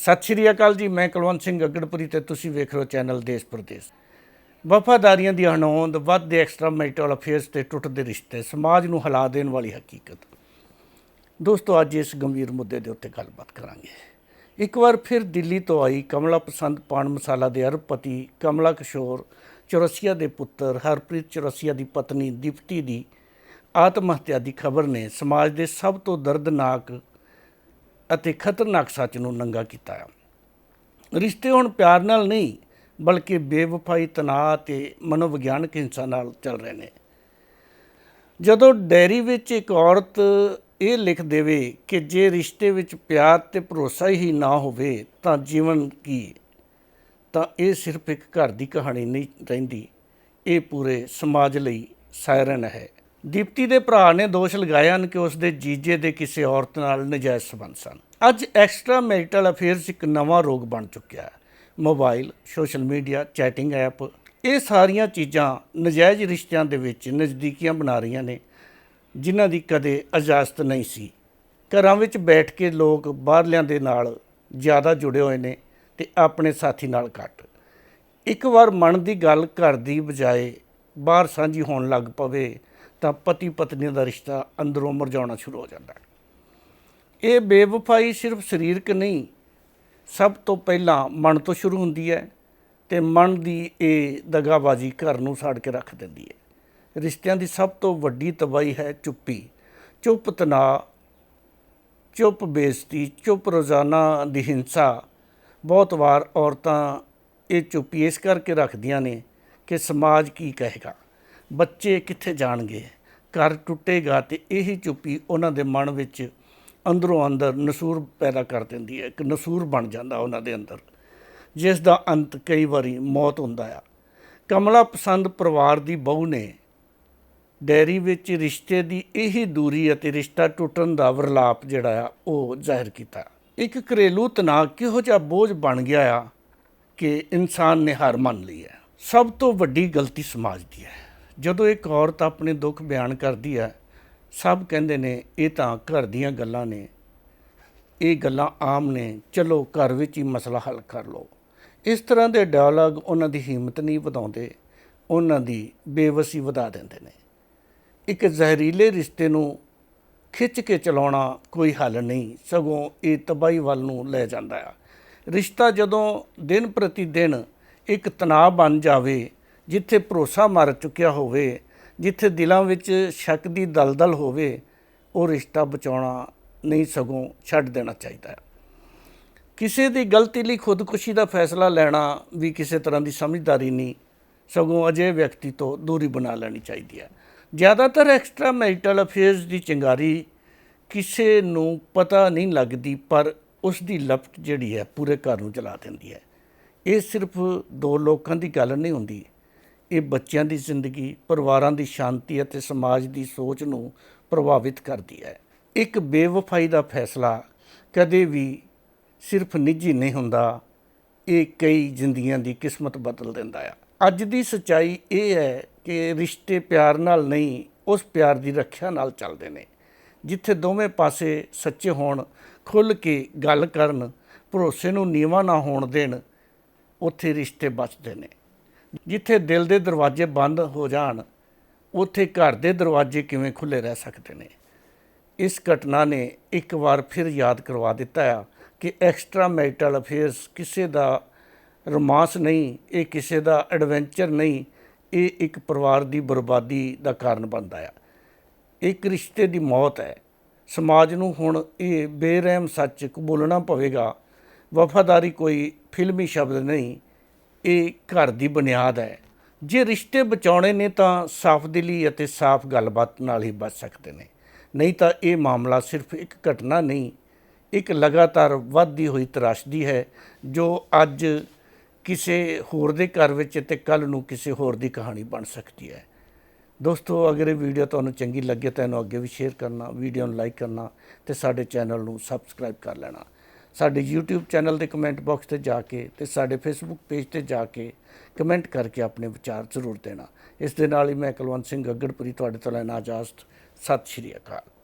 ਸਤਿ ਸ਼੍ਰੀ ਅਕਾਲ ਜੀ, ਮੈਂ ਕੁਲਵੰਤ ਸਿੰਘ ਅਗੜਪੁਰੀ ਤੇ ਤੁਸੀਂ ਵੇਖ ਰਹੇ ਹੋ ਚੈਨਲ ਦੇਸ਼ ਪ੍ਰਦੇਸ਼। ਵਫਾਦਾਰੀਆਂ ਦੀ ਹਨੋਂਦ ਵੱਧਦੇ ਐਕਸਟਰਾ ਮੈਰੀਟਲ ਅਫੇਅਰਸ ਤੇ ਟੁੱਟਦੇ ਰਿਸ਼ਤੇ, ਸਮਾਜ ਨੂੰ ਹਿਲਾ ਦੇਣ ਵਾਲੀ ਹਕੀਕਤ। ਦੋਸਤੋ, ਅੱਜ ਇਸ ਗੰਭੀਰ ਮੁੱਦੇ ਦੇ ਉੱਤੇ ਗੱਲਬਾਤ ਕਰਾਂਗੇ। ਇੱਕ ਵਾਰ ਫਿਰ ਦਿੱਲੀ ਤੋਂ ਆਈ ਕਮਲਾ ਪਸੰਦ ਪਾਣ ਮਸਾਲਾ ਦੇ ਅਰਬਪਤੀ ਕਮਲਾ ਕਿਸ਼ੋਰ, ਚੌਰਸੀਆ ਦੇ ਪੁੱਤਰ ਹਰਪ੍ਰੀਤ ਚੌਰਸੀਆ ਦੀ ਪਤਨੀ ਦੀਪਤੀ ਦੀ ਆਤਮ ਹੱਤਿਆ ਦੀ ਖਬਰ ਨੇ ਸਮਾਜ ਦੇ ਸਭ ਤੋਂ ਦਰਦਨਾਕ ਅਤੇ ਖਤਰਨਾਕ ਸੱਚ ਨੂੰ ਨੰਗਾ ਕੀਤਾ ਹੈ ਰਿਸ਼ਤੇ ਹੁਣ ਪਿਆਰ ਨਾਲ ਨਹੀਂ, ਬਲਕਿ ਬੇਵਫਾਈ, ਤਣਾਅ ਤੇ ਮਨੋਵਿਗਿਆਨਕ ਹਿੰਸਾ ਨਾਲ ਚੱਲ ਰਹੇ ਨੇ। ਜਦੋਂ ਡੈਰੀ ਵਿੱਚ ਇੱਕ ਔਰਤ ਇਹ ਲਿਖ ਦੇਵੇ ਕਿ ਜੇ ਰਿਸ਼ਤੇ ਵਿੱਚ ਪਿਆਰ ਤੇ ਭਰੋਸਾ ਹੀ ਨਾ ਹੋਵੇ ਤਾਂ ਜੀਵਨ ਕੀ? ਤਾਂ ਇਹ ਸਿਰਫ ਇੱਕ ਘਰ ਦੀ ਕਹਾਣੀ ਨਹੀਂ ਰਹਿੰਦੀ। ਇਹ ਪੂਰੇ ਸਮਾਜ ਲਈ ਸਾਇਰਨ ਹੈ। ਦੀਪਤੀ ਦੇ ਭਰਾ ਨੇ ਦੋਸ਼ ਲਗਾਇਆ ਹਨ ਕਿ ਉਸ ਦੇ ਜੀਜੇ ਦੇ ਕਿਸੇ ਔਰਤ ਨਾਲ ਨਜਾਇਜ਼ ਸੰਬੰਧ ਸਨ। ਅੱਜ ਐਕਸਟਰਾ ਮੈਰਿਟਲ ਅਫੇਅਰਸ ਇੱਕ ਨਵਾਂ ਰੋਗ ਬਣ ਚੁੱਕਿਆ ਹੈ। Mobile, social media, chatting app, ਇਹ ਸਾਰੀਆਂ ਚੀਜ਼ਾਂ ਨਜਾਇਜ਼ ਰਿਸ਼ਤਿਆਂ ਦੇ ਵਿੱਚ ਨਜ਼ਦੀਕੀਆਂ ਬਣਾ ਰਹੀਆਂ ਨੇ, ਜਿਨ੍ਹਾਂ ਦੀ ਕਦੇ ਇਜਾਜ਼ਤ ਨਹੀਂ ਸੀ। ਘਰਾਂ ਵਿੱਚ ਬੈਠ ਕੇ ਲੋਕ ਬਾਹਰਲਿਆਂ ਦੇ ਨਾਲ ਜ਼ਿਆਦਾ ਜੁੜੇ ਹੋਏ ਨੇ ਤੇ ਆਪਣੇ ਸਾਥੀ ਨਾਲ ਘੱਟ। ਇੱਕ ਵਾਰ ਮਨ ਦੀ ਗੱਲ ਘਰ ਦੀ ਬਜਾਏ ਬਾਹਰ ਸਾਂਝੀ ਹੋਣ ਲੱਗ ਪਵੇ ਤਾਂ ਪਤੀ ਪਤਨੀ ਦਾ ਰਿਸ਼ਤਾ ਅੰਦਰੋਂ ਮਰਜਾਉਣਾ ਸ਼ੁਰੂ ਹੋ ਜਾਂਦਾ ਹੈ। ਇਹ ਬੇਵਫਾਈ ਸਿਰਫ ਸਰੀਰਕ ਨਹੀਂ, ਸਭ ਤੋਂ ਪਹਿਲਾਂ ਮਨ ਤੋਂ ਸ਼ੁਰੂ ਹੁੰਦੀ ਹੈ ਤੇ ਮਨ ਦੀ ਇਹ ਦਗਾਬਾਜ਼ੀ ਘਰ ਨੂੰ ਸਾੜ ਕੇ ਰੱਖ ਦਿੰਦੀ ਹੈ। ਰਿਸ਼ਤਿਆਂ ਦੀ ਸਭ ਤੋਂ ਵੱਡੀ ਤਬਾਹੀ ਹੈ ਚੁੱਪੀ, ਚੁੱਪ ਤਣਾਅ, ਚੁੱਪ ਬੇਇੱਜ਼ਤੀ, ਚੁੱਪ ਰੋਜ਼ਾਨਾ ਦੀ ਹਿੰਸਾ। ਬਹੁਤ ਵਾਰ ਔਰਤਾਂ ਇਹ ਚੁੱਪੀ ਇਸ ਕਰਕੇ ਰੱਖਦੀਆਂ ਨੇ ਕਿ ਸਮਾਜ ਕੀ ਕਹੇਗਾ। ਬੱਚੇ ਕਿੱਥੇ ਜਾਣਗੇ? ਘਰ ਟੁੱਟੇਗਾ ਤੇ ਇਹੀ ਚੁੱਪੀ ਉਹਨਾਂ ਦੇ ਮਨ ਵਿੱਚ ਅੰਦਰੋਂ ਅੰਦਰ ਨਸੂਰ ਪੈਦਾ ਕਰ ਦਿੰਦੀ ਹੈ, ਇੱਕ ਨਸੂਰ ਬਣ ਜਾਂਦਾ ਉਹਨਾਂ ਦੇ ਅੰਦਰ। ਜਿਸ ਦਾ ਅੰਤ ਕਈ ਵਾਰੀ ਮੌਤ ਹੁੰਦਾ ਆ। ਕਮਲਾ ਪਸੰਦ ਪਰਿਵਾਰ ਦੀ ਬਹੂ ਨੇ। ਡੈਰੀ ਵਿੱਚ ਰਿਸ਼ਤੇ ਦੀ ਇਹੀ ਦੂਰੀ ਅਤੇ ਰਿਸ਼ਤਾ ਟੁੱਟਣ ਦਾ ਵਰਲਾਪ ਜਿਹੜਾ ਆ, ਉਹ ਜ਼ਾਹਿਰ ਕੀਤਾ। ਇੱਕ ਘਰੇਲੂ ਤਣਾਅ ਕਿਹੋ ਜਿਹਾ ਬੋਝ ਬਣ ਗਿਆ ਆ ਕਿ ਇਨਸਾਨ ਨੇ ਹਾਰ ਮੰਨ ਲਈ ਹੈ। ਸਭ ਤੋਂ ਵੱਡੀ ਗਲਤੀ ਸਮਾਜ ਦੀ ਹੈ। ਜਦੋਂ ਇੱਕ ਔਰਤ ਆਪਣੇ ਦੁੱਖ ਬਿਆਨ ਕਰਦੀ ਹੈ, ਸਭ ਕਹਿੰਦੇ ਨੇ, ਇਹ ਤਾਂ ਘਰ ਦੀਆਂ ਗੱਲਾਂ ਨੇ। ਇਹ ਗੱਲਾਂ ਆਮ ਨੇ। ਚਲੋ, ਘਰ ਵਿੱਚ ਹੀ ਮਸਲਾ ਹੱਲ ਕਰ ਲਓ। ਇਸ ਤਰ੍ਹਾਂ ਦੇ ਡਾਇਲੋਗ ਉਹਨਾਂ ਦੀ ਹਿੰਮਤ ਨਹੀਂ ਵਧਾਉਂਦੇ। ਉਹਨਾਂ ਦੀ ਬੇਵਸੀ ਵਧਾ ਦਿੰਦੇ ਨੇ। ਇੱਕ ਜ਼ਹਿਰੀਲੇ ਰਿਸ਼ਤੇ ਨੂੰ ਖਿੱਚ ਕੇ ਚਲਾਉਣਾ ਕੋਈ ਹੱਲ ਨਹੀਂ। ਸਗੋਂ ਇਹ ਤਬਾਹੀ ਵੱਲ ਨੂੰ ਲੈ ਜਾਂਦਾ ਆ। ਰਿਸ਼ਤਾ ਜਦੋਂ ਦਿਨ ਪ੍ਰਤੀ ਦਿਨ ਇੱਕ ਤਣਾਅ ਬਣ ਜਾਵੇ ਜਿੱਥੇ ਭਰੋਸਾ ਮਰ ਚੁੱਕਿਆ ਹੋਵੇ, ਜਿੱਥੇ ਦਿਲਾਂ ਵਿੱਚ ਸ਼ੱਕ ਦੀ ਦਲਦਲ ਹੋਵੇ, ਉਹ ਰਿਸ਼ਤਾ ਬਚਾਉਣਾ ਨਹੀਂ ਸਗੋਂ ਛੱਡ ਦੇਣਾ ਚਾਹੀਦਾ ਹੈ। ਕਿਸੇ ਦੀ ਗਲਤੀ ਲਈ ਖੁਦਕੁਸ਼ੀ ਦਾ ਫੈਸਲਾ ਲੈਣਾ ਵੀ ਕਿਸੇ ਤਰ੍ਹਾਂ ਦੀ ਸਮਝਦਾਰੀ ਨਹੀਂ, ਸਗੋਂ ਅਜੇ ਵਿਅਕਤੀ ਤੋਂ ਦੂਰੀ ਬਣਾ ਲੈਣੀ ਚਾਹੀਦੀ ਹੈ। ਜ਼ਿਆਦਾਤਰ ਐਕਸਟਰਾ ਮੈਰਿਟਲ ਅਫੇਅਰਸ ਦੀ ਚਿੰਗਾਰੀ ਕਿਸੇ ਨੂੰ ਪਤਾ ਨਹੀਂ ਲੱਗਦੀ, ਪਰ ਉਸ ਦੀ ਲਪਟ ਜਿਹੜੀ ਹੈ ਪੂਰੇ ਘਰ ਨੂੰ ਚਲਾ ਦਿੰਦੀ ਹੈ। ਇਹ ਸਿਰਫ ਦੋ ਲੋਕਾਂ ਦੀ ਗੱਲ ਨਹੀਂ ਹੁੰਦੀ ਇਹ ਬੱਚਿਆਂ ਦੀ ਜ਼ਿੰਦਗੀ, ਪਰਿਵਾਰਾਂ ਦੀ ਸ਼ਾਂਤੀ ਅਤੇ ਸਮਾਜ ਦੀ ਸੋਚ ਨੂੰ ਪ੍ਰਭਾਵਿਤ ਕਰਦੀ ਹੈ। ਇੱਕ ਬੇਵਫਾਈ ਦਾ ਫੈਸਲਾ ਕਦੇ ਵੀ ਸਿਰਫ ਨਿੱਜੀ ਨਹੀਂ ਹੁੰਦਾ, ਇਹ ਕਈ ਜ਼ਿੰਦਗੀਆਂ ਦੀ ਕਿਸਮਤ ਬਦਲ ਦਿੰਦਾ ਆ। ਅੱਜ ਦੀ ਸਚਾਈ ਇਹ ਹੈ ਕਿ ਰਿਸ਼ਤੇ ਪਿਆਰ ਨਾਲ ਨਹੀਂ, ਉਸ ਪਿਆਰ ਦੀ ਰੱਖਿਆ ਨਾਲ ਚੱਲਦੇ ਨੇ। ਜਿੱਥੇ ਦੋਵੇਂ ਪਾਸੇ ਸੱਚੇ ਹੋਣ, ਖੁੱਲ੍ਹ ਕੇ ਗੱਲ ਕਰਨ, ਭਰੋਸੇ ਨੂੰ ਨੀਵਾ ਨਾ ਹੋਣ ਦੇਣ, ਉੱਥੇ ਰਿਸ਼ਤੇ ਬਚਦੇ ਨੇ। ਜਿੱਥੇ ਦਿਲ ਦੇ ਦਰਵਾਜ਼ੇ ਬੰਦ ਹੋ ਜਾਣ, ਉੱਥੇ ਘਰ ਦੇ ਦਰਵਾਜ਼ੇ ਕਿਵੇਂ ਖੁੱਲੇ ਰਹਿ ਸਕਦੇ ਨੇ? ਇਸ ਘਟਨਾ ਨੇ ਇੱਕ ਵਾਰ ਫਿਰ ਯਾਦ ਕਰਵਾ ਦਿੱਤਾ ਆ ਕਿ ਐਕਸਟਰਾ ਮੈਰਿਟਲ ਅਫੇਅਰਸ ਕਿਸੇ ਦਾ ਰੋਮਾਂਸ ਨਹੀਂ, ਇਹ ਕਿਸੇ ਦਾ ਐਡਵੈਂਚਰ ਨਹੀਂ, ਇਹ ਇੱਕ ਪਰਿਵਾਰ ਦੀ ਬਰਬਾਦੀ ਦਾ ਕਾਰਨ ਬਣਦਾ ਆ। ਇੱਕ ਰਿਸ਼ਤੇ ਦੀ ਮੌਤ ਹੈ। ਸਮਾਜ ਨੂੰ ਹੁਣ ਇਹ ਬੇਰਹਿਮ ਸੱਚ ਕਬੂਲਣਾ ਪਵੇਗਾ। ਵਫਾਦਾਰੀ ਕੋਈ ਫਿਲਮੀ ਸ਼ਬਦ ਨਹੀਂ ਇਹ ਘਰ ਦੀ ਬੁਨਿਆਦ ਹੈ। ਜੇ ਰਿਸ਼ਤੇ ਬਚਾਉਣੇ ਨੇ ਤਾਂ ਸਾਫ਼ ਦਿਲੀ ਅਤੇ ਸਾਫ਼ ਗੱਲਬਾਤ ਨਾਲ ਹੀ ਬਚ ਸਕਦੇ ਨੇ। ਨਹੀਂ ਤਾਂ ਇਹ ਮਾਮਲਾ ਸਿਰਫ ਇੱਕ ਘਟਨਾ ਨਹੀਂ, ਇੱਕ ਲਗਾਤਾਰ ਵੱਧਦੀ ਹੋਈ ਤਰਾਸ਼ਦੀ ਹੈ, ਜੋ ਅੱਜ ਕਿਸੇ ਹੋਰ ਦੇ ਘਰ ਵਿੱਚ ਤੇ ਕੱਲ ਨੂੰ ਕਿਸੇ ਹੋਰ ਦੀ ਕਹਾਣੀ ਬਣ ਸਕਦੀ ਹੈ। ਦੋਸਤੋ, ਅਗਰ ਇਹ ਵੀਡੀਓ ਤੁਹਾਨੂੰ ਚੰਗੀ ਲੱਗੇ ਤਾਂ ਇਹਨੂੰ ਅੱਗੇ ਵੀ ਸ਼ੇਅਰ ਕਰਨਾ, ਵੀਡੀਓ ਨੂੰ ਲਾਈਕ ਕਰਨਾ ਤੇ ਸਾਡੇ ਚੈਨਲ ਨੂੰ ਸਬਸਕ੍ਰਾਈਬ ਕਰ ਲੈਣਾ। ਸਾਡੇ YouTube ਚੈਨਲ ਦੇ ਕਮੈਂਟ ਬਾਕਸ ਤੇ ਜਾ ਕੇ ਤੇ ਸਾਡੇ Facebook ਪੇਜ ਤੇ ਜਾ ਕੇ ਕਮੈਂਟ ਕਰਕੇ ਆਪਣੇ ਵਿਚਾਰ ਜ਼ਰੂਰ ਦੇਣਾ। ਇਸ ਦੇ ਨਾਲ ਹੀ ਮੈਂ ਕੁਲਵੰਤ ਸਿੰਘ ਗੱਗੜਪੁਰੀ ਤੁਹਾਡੇ ਤੋਂ ਲੈਣਾ ਇਜਾਜ਼ਤ। ਸਤਿ ਸ਼੍ਰੀ ਅਕਾਲ।